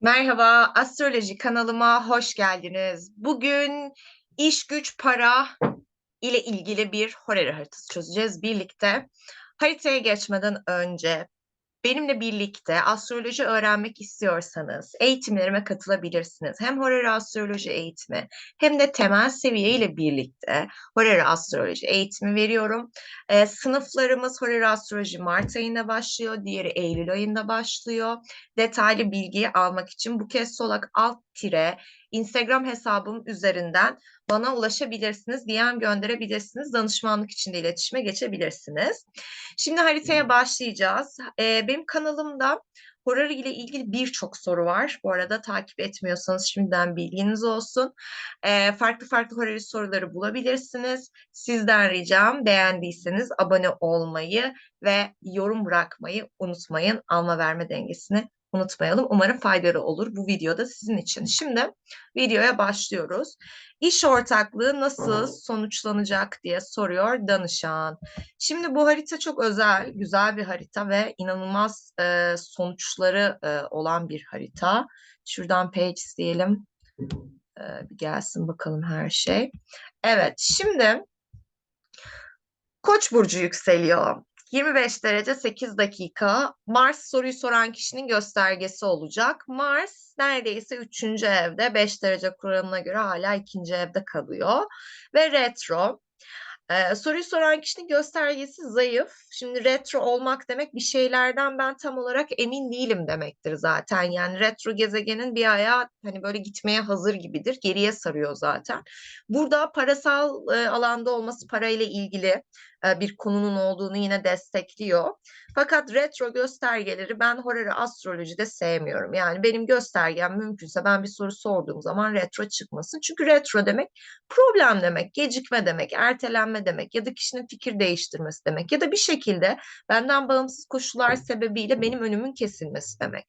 Merhaba, astroloji kanalıma hoş geldiniz. Bugün iş güç para ile ilgili bir horary haritası çözeceğiz birlikte. Haritaya geçmeden önce Benimle birlikte astroloji öğrenmek istiyorsanız eğitimlerime katılabilirsiniz. Hem horary astroloji eğitimi hem de temel seviye ile birlikte horary astroloji eğitimi veriyorum. Ee, sınıflarımız horary astroloji Mart ayında başlıyor, diğeri Eylül ayında başlıyor. Detaylı bilgiyi almak için bu kez solak alt tire Instagram hesabım üzerinden bana ulaşabilirsiniz, DM gönderebilirsiniz, danışmanlık için de iletişime geçebilirsiniz. Şimdi haritaya başlayacağız. Ee, benim kanalımda horror ile ilgili birçok soru var. Bu arada takip etmiyorsanız şimdiden bilginiz olsun. Ee, farklı farklı horror soruları bulabilirsiniz. Sizden ricam beğendiyseniz abone olmayı ve yorum bırakmayı unutmayın. Alma verme dengesini unutmayalım. Umarım faydalı olur bu videoda sizin için. Şimdi videoya başlıyoruz. İş ortaklığı nasıl sonuçlanacak diye soruyor danışan. Şimdi bu harita çok özel, güzel bir harita ve inanılmaz e, sonuçları e, olan bir harita. Şuradan page diyelim. E, bir gelsin bakalım her şey. Evet, şimdi Koç burcu yükseliyor. 25 derece 8 dakika. Mars soruyu soran kişinin göstergesi olacak. Mars neredeyse 3. evde 5 derece kuralına göre hala 2. evde kalıyor. Ve retro. Ee, soruyu soran kişinin göstergesi zayıf. Şimdi retro olmak demek bir şeylerden ben tam olarak emin değilim demektir zaten. Yani retro gezegenin bir ayağı hani böyle gitmeye hazır gibidir. Geriye sarıyor zaten. Burada parasal e, alanda olması parayla ilgili bir konunun olduğunu yine destekliyor. Fakat retro göstergeleri ben horary astrolojide sevmiyorum. Yani benim göstergem mümkünse ben bir soru sorduğum zaman retro çıkmasın. Çünkü retro demek problem demek, gecikme demek, ertelenme demek ya da kişinin fikir değiştirmesi demek ya da bir şekilde benden bağımsız koşullar sebebiyle benim önümün kesilmesi demek.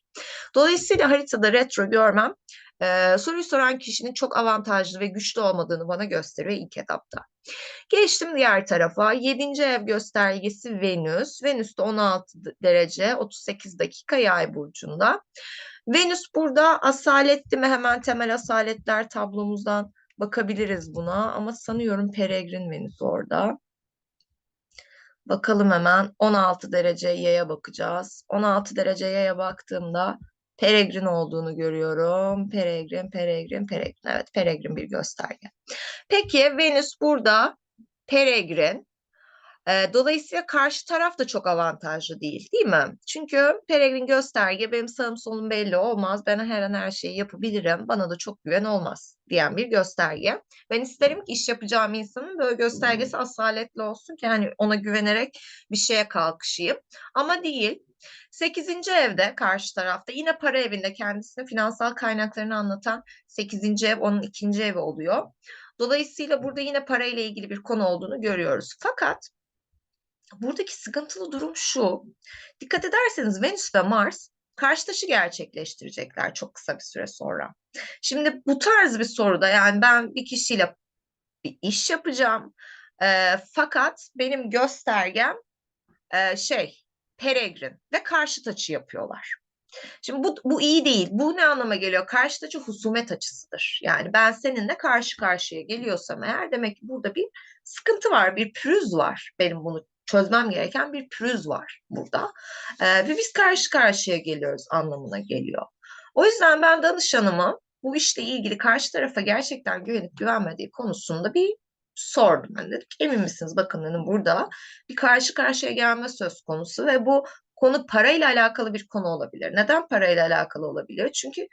Dolayısıyla haritada retro görmem e, soruyu soran kişinin çok avantajlı ve güçlü olmadığını bana gösteriyor ilk etapta. Geçtim diğer tarafa. 7. ev göstergesi Venüs. Venüs de 16 derece 38 dakika yay burcunda. Venüs burada asaletli mi? Hemen temel asaletler tablomuzdan bakabiliriz buna. Ama sanıyorum peregrin Venüs orada. Bakalım hemen 16 derece yaya bakacağız. 16 derece yaya baktığımda peregrin olduğunu görüyorum. Peregrin, peregrin, peregrin. Evet, peregrin bir gösterge. Peki Venüs burada peregrin. E, dolayısıyla karşı taraf da çok avantajlı değil, değil mi? Çünkü peregrin gösterge benim sağım solum belli olmaz. Ben her an her şeyi yapabilirim. Bana da çok güven olmaz diyen bir gösterge. Ben isterim ki iş yapacağım insanın böyle göstergesi asaletli olsun ki hani ona güvenerek bir şeye kalkışayım. Ama değil. 8. evde karşı tarafta yine para evinde kendisine finansal kaynaklarını anlatan 8. ev onun ikinci evi oluyor. Dolayısıyla burada yine parayla ilgili bir konu olduğunu görüyoruz. Fakat buradaki sıkıntılı durum şu. Dikkat ederseniz Venüs ve Mars karşıtaşı gerçekleştirecekler çok kısa bir süre sonra. Şimdi bu tarz bir soruda yani ben bir kişiyle bir iş yapacağım. E, fakat benim göstergem e, şey peregrin ve karşıt açı yapıyorlar. Şimdi bu, bu iyi değil. Bu ne anlama geliyor? Karşıt açı husumet açısıdır. Yani ben seninle karşı karşıya geliyorsam eğer demek ki burada bir sıkıntı var, bir pürüz var. Benim bunu çözmem gereken bir pürüz var burada. Ee, ve biz karşı karşıya geliyoruz anlamına geliyor. O yüzden ben danışanıma bu işle ilgili karşı tarafa gerçekten güvenip güvenmediği konusunda bir sordum. Ben dedim emin misiniz bakın dedim burada bir karşı karşıya gelme söz konusu ve bu konu parayla alakalı bir konu olabilir. Neden parayla alakalı olabilir? Çünkü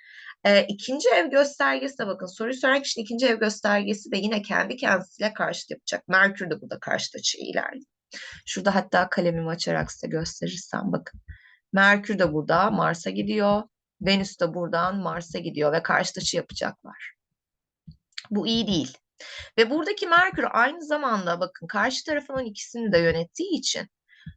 e, ikinci ev göstergesi de bakın soruyu soran kişinin ikinci ev göstergesi de yine kendi kendisiyle karşıt yapacak. Merkür de burada karşıt açı ilerliyor. Şurada hatta kalemimi açarak size gösterirsem bakın. Merkür de burada Mars'a gidiyor. Venüs de buradan Mars'a gidiyor ve karşıt açı yapacaklar. Bu iyi değil. Ve buradaki Merkür aynı zamanda bakın karşı tarafın ikisini de yönettiği için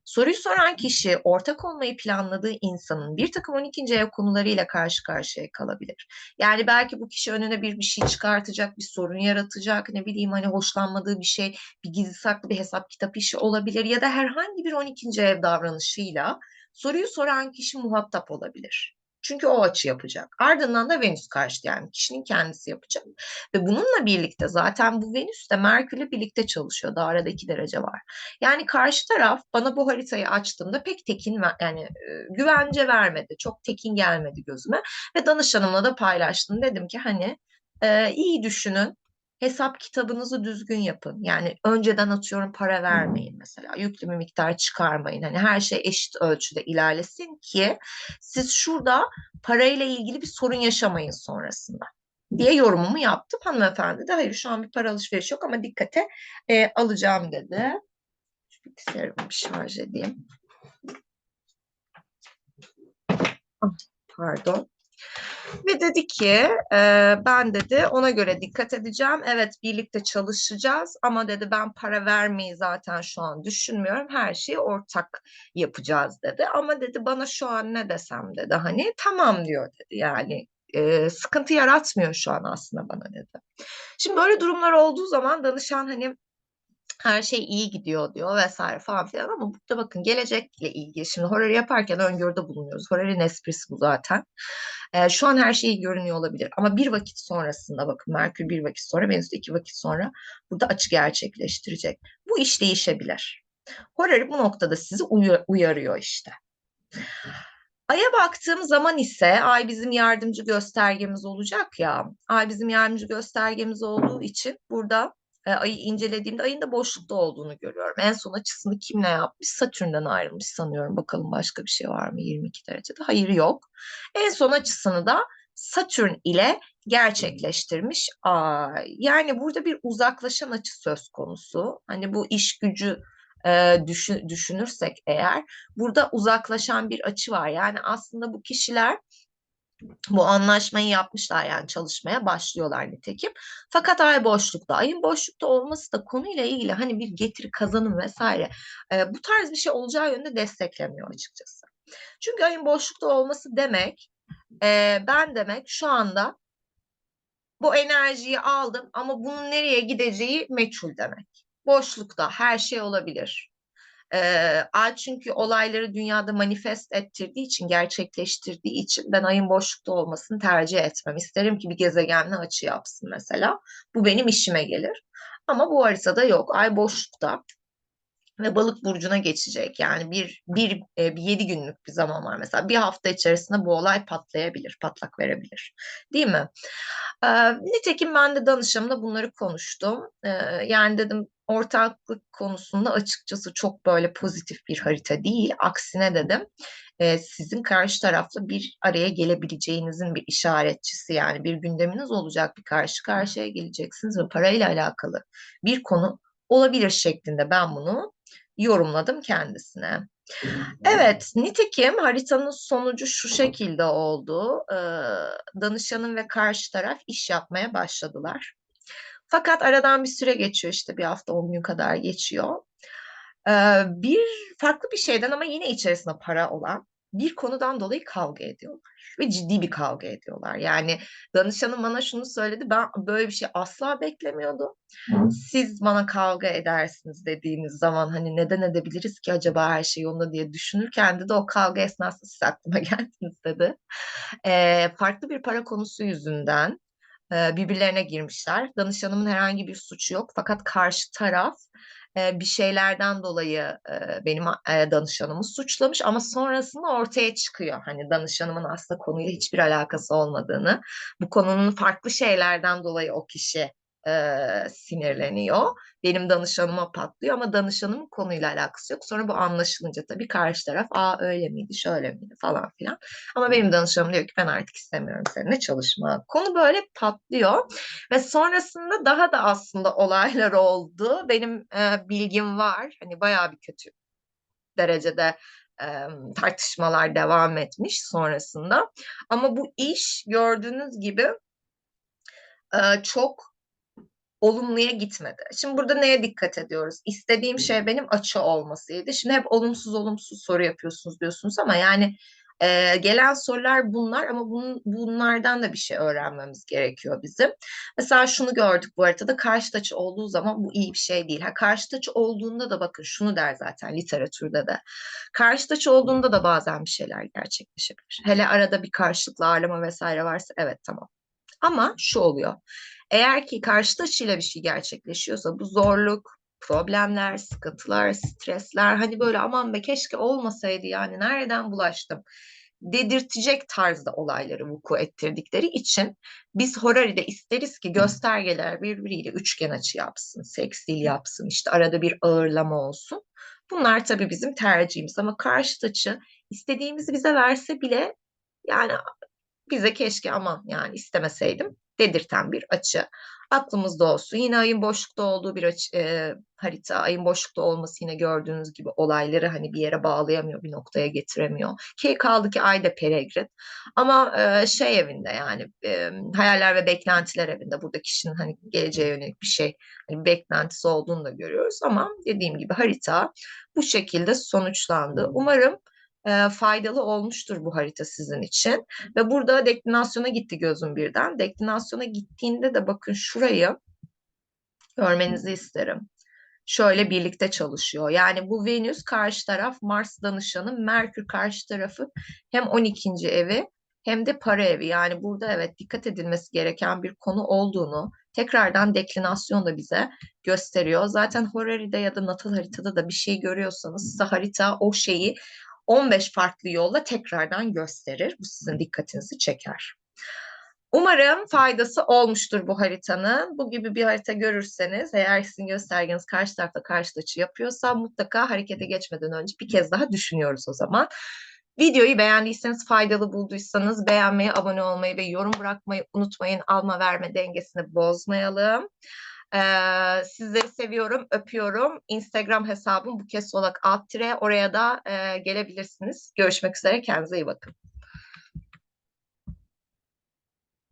soruyu soran kişi ortak olmayı planladığı insanın bir takım 12. ev konularıyla karşı karşıya kalabilir. Yani belki bu kişi önüne bir bir şey çıkartacak, bir sorun yaratacak, ne bileyim hani hoşlanmadığı bir şey, bir gizli saklı bir hesap kitap işi olabilir ya da herhangi bir 12. ev davranışıyla soruyu soran kişi muhatap olabilir. Çünkü o açı yapacak. Ardından da Venüs karşıtı yani kişinin kendisi yapacak. Ve bununla birlikte zaten bu Venüs de Merkür'le birlikte çalışıyor. Daha arada iki derece var. Yani karşı taraf bana bu haritayı açtığımda pek tekin yani e, güvence vermedi. Çok tekin gelmedi gözüme. Ve danışanımla da paylaştım. Dedim ki hani e, iyi düşünün hesap kitabınızı düzgün yapın. Yani önceden atıyorum para vermeyin mesela. Yüklü bir miktar çıkarmayın. Hani her şey eşit ölçüde ilerlesin ki siz şurada parayla ilgili bir sorun yaşamayın sonrasında diye yorumumu yaptım. Hanımefendi de hayır şu an bir para alışveriş yok ama dikkate e, alacağım dedi. Şu bilgisayarımı bir şarj edeyim. Ah, pardon. Ve dedi ki e, ben dedi ona göre dikkat edeceğim. Evet birlikte çalışacağız ama dedi ben para vermeyi zaten şu an düşünmüyorum. Her şeyi ortak yapacağız dedi. Ama dedi bana şu an ne desem dedi hani tamam diyor dedi yani e, sıkıntı yaratmıyor şu an aslında bana dedi. Şimdi böyle durumlar olduğu zaman danışan hani her şey iyi gidiyor diyor vesaire falan filan ama burada bakın gelecekle ilgili şimdi horarı yaparken öngörüde bulunuyoruz. Horarın esprisi bu zaten. E, şu an her şey iyi görünüyor olabilir ama bir vakit sonrasında bakın Merkür bir vakit sonra Venüs iki vakit sonra burada açı gerçekleştirecek. Bu iş değişebilir. Horarı bu noktada sizi uyarıyor işte. Ay'a baktığım zaman ise ay bizim yardımcı göstergemiz olacak ya. Ay bizim yardımcı göstergemiz olduğu için burada e, ayı incelediğimde ayın da boşlukta olduğunu görüyorum. En son açısını kimle yapmış? Satürn'den ayrılmış sanıyorum. Bakalım başka bir şey var mı 22 derecede? Hayır yok. En son açısını da Satürn ile gerçekleştirmiş. Aa, yani burada bir uzaklaşan açı söz konusu. Hani bu iş gücü e, düşün, düşünürsek eğer burada uzaklaşan bir açı var. Yani aslında bu kişiler bu anlaşmayı yapmışlar yani çalışmaya başlıyorlar nitekim. Fakat ay boşlukta. Ayın boşlukta olması da konuyla ilgili hani bir getiri kazanım vesaire e, bu tarz bir şey olacağı yönde desteklemiyor açıkçası. Çünkü ayın boşlukta olması demek e, ben demek şu anda bu enerjiyi aldım ama bunun nereye gideceği meçhul demek. Boşlukta her şey olabilir. E, ay çünkü olayları dünyada manifest ettirdiği için, gerçekleştirdiği için ben ayın boşlukta olmasını tercih etmem. İsterim ki bir gezegenle açı yapsın mesela. Bu benim işime gelir. Ama bu haritada yok. Ay boşlukta ve balık burcuna geçecek. Yani bir, bir, e, bir yedi günlük bir zaman var mesela. Bir hafta içerisinde bu olay patlayabilir, patlak verebilir. Değil mi? Ee, nitekim ben de danışımla bunları konuştum. Ee, yani dedim ortaklık konusunda açıkçası çok böyle pozitif bir harita değil. Aksine dedim e, sizin karşı tarafla bir araya gelebileceğinizin bir işaretçisi yani bir gündeminiz olacak bir karşı karşıya geleceksiniz ve parayla alakalı bir konu olabilir şeklinde ben bunu yorumladım kendisine. Evet, nitekim haritanın sonucu şu şekilde oldu. Ee, danışanın ve karşı taraf iş yapmaya başladılar. Fakat aradan bir süre geçiyor işte bir hafta on gün kadar geçiyor. Ee, bir farklı bir şeyden ama yine içerisinde para olan bir konudan dolayı kavga ediyorlar ve ciddi bir kavga ediyorlar. Yani danışanım bana şunu söyledi ben böyle bir şey asla beklemiyordum. Siz bana kavga edersiniz dediğiniz zaman hani neden edebiliriz ki acaba her şey yolunda diye düşünürken de, o kavga esnasında siz aklıma geldiniz dedi. Ee, farklı bir para konusu yüzünden birbirlerine girmişler. Danışanımın herhangi bir suçu yok fakat karşı taraf bir şeylerden dolayı benim danışanımı suçlamış ama sonrasında ortaya çıkıyor. Hani danışanımın aslında konuyla hiçbir alakası olmadığını, bu konunun farklı şeylerden dolayı o kişi e, sinirleniyor. Benim danışanıma patlıyor ama danışanımın konuyla alakası yok. Sonra bu anlaşılınca tabii karşı taraf aa öyle miydi şöyle miydi falan filan. Ama benim danışanım diyor ki ben artık istemiyorum seninle çalışma. Konu böyle patlıyor ve sonrasında daha da aslında olaylar oldu. Benim e, bilgim var. Hani bayağı bir kötü derecede e, tartışmalar devam etmiş sonrasında. Ama bu iş gördüğünüz gibi e, çok olumluya gitmedi. Şimdi burada neye dikkat ediyoruz? İstediğim şey benim açı olmasıydı. Şimdi hep olumsuz olumsuz soru yapıyorsunuz diyorsunuz ama yani Ee, gelen sorular bunlar ama bunun, bunlardan da bir şey öğrenmemiz gerekiyor bizim. Mesela şunu gördük bu haritada karşı açı olduğu zaman bu iyi bir şey değil. Ha, karşı açı olduğunda da bakın şunu der zaten literatürde de. Karşı açı olduğunda da bazen bir şeyler gerçekleşebilir. Hele arada bir karşılıklı ağırlama vesaire varsa evet tamam. Ama şu oluyor. Eğer ki karşı açıyla bir şey gerçekleşiyorsa bu zorluk, problemler, sıkıntılar, stresler hani böyle aman be keşke olmasaydı yani nereden bulaştım dedirtecek tarzda olayları vuku ettirdikleri için biz Horari'de isteriz ki göstergeler birbiriyle üçgen açı yapsın, seksil yapsın, işte arada bir ağırlama olsun. Bunlar tabii bizim tercihimiz ama karşıt açı istediğimizi bize verse bile yani bize keşke aman yani istemeseydim dedirten bir açı. Aklımızda olsun. Yine ayın boşlukta olduğu bir açı, e, harita. Ayın boşlukta olması yine gördüğünüz gibi olayları hani bir yere bağlayamıyor, bir noktaya getiremiyor. Ki kaldı ki ay da peregrin. Ama e, şey evinde yani e, hayaller ve beklentiler evinde burada kişinin hani geleceğe yönelik bir şey hani beklentisi olduğunu da görüyoruz. Ama dediğim gibi harita bu şekilde sonuçlandı. Umarım e, faydalı olmuştur bu harita sizin için. Ve burada deklinasyona gitti gözüm birden. Deklinasyona gittiğinde de bakın şurayı görmenizi isterim. Şöyle birlikte çalışıyor. Yani bu Venüs karşı taraf, Mars danışanı, Merkür karşı tarafı hem 12. evi hem de para evi. Yani burada evet dikkat edilmesi gereken bir konu olduğunu tekrardan deklinasyon da bize gösteriyor. Zaten Horari'de ya da natal haritada da bir şey görüyorsanız size harita o şeyi 15 farklı yolla tekrardan gösterir. Bu sizin dikkatinizi çeker. Umarım faydası olmuştur bu haritanın. Bu gibi bir harita görürseniz eğer sizin göstergeniz karşı tarafta karşı açı yapıyorsa mutlaka harekete geçmeden önce bir kez daha düşünüyoruz o zaman. Videoyu beğendiyseniz, faydalı bulduysanız beğenmeyi, abone olmayı ve yorum bırakmayı unutmayın. Alma verme dengesini bozmayalım. Ee, sizleri seviyorum, öpüyorum. Instagram hesabım bu kez solak alt tire. Oraya da e, gelebilirsiniz. Görüşmek üzere, kendinize iyi bakın.